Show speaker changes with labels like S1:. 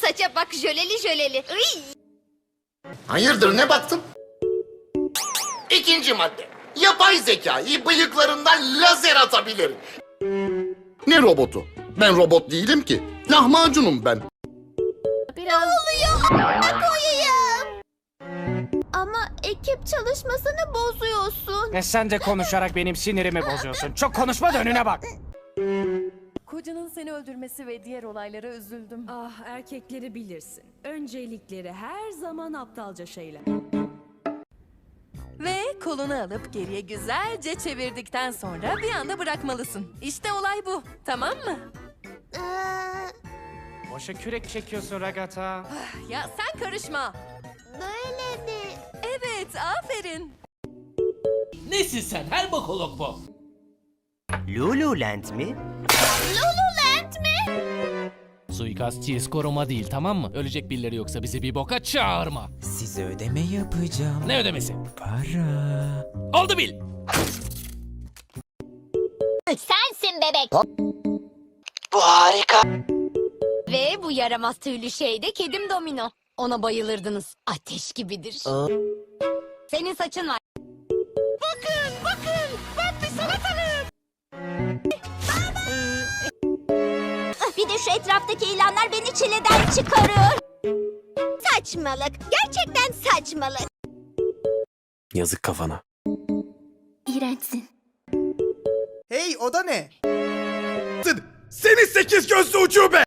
S1: Saça bak jöleli jöleli. Iy!
S2: Hayırdır ne baktın? İkinci madde. Yapay zekayı bıyıklarından lazer atabilir. Ne robotu? Ben robot değilim ki. Lahmacunum ben.
S1: Ne oluyor? Ne koyayım? Ama ekip çalışmasını bozuyorsun.
S3: Ve sen de konuşarak benim sinirimi bozuyorsun. Çok konuşma da önüne bak.
S4: Kocanın seni öldürmesi ve diğer olaylara üzüldüm.
S5: Ah erkekleri bilirsin. Öncelikleri her zaman aptalca şeyler.
S4: Ve kolunu alıp geriye güzelce çevirdikten sonra bir anda bırakmalısın. İşte olay bu. Tamam mı?
S1: Ee,
S3: Boşa kürek çekiyorsun Ragata.
S4: Ya sen karışma.
S1: böyle mi?
S4: Evet, aferin.
S6: Nesin sen? Her bokolog bu.
S7: Lululand mi?
S6: Suikastçıyız koruma değil tamam mı? Ölecek birileri yoksa bizi bir boka çağırma.
S8: Size ödeme yapacağım.
S6: Ne ödemesi?
S8: Para.
S6: Oldu bil.
S1: Sensin bebek.
S7: Bu harika.
S1: Ve bu yaramaz tüylü şey de kedim Domino. Ona bayılırdınız. Ateş gibidir. Senin saçın var. Bakın, bakın. Ben bir salatalım. Bir de şu etraftaki ilanlar beni çileden çıkarıyor. Saçmalık. Gerçekten saçmalık.
S8: Yazık kafana.
S1: İğrençsin.
S9: Hey o da ne? Seni sekiz gözlü ucube!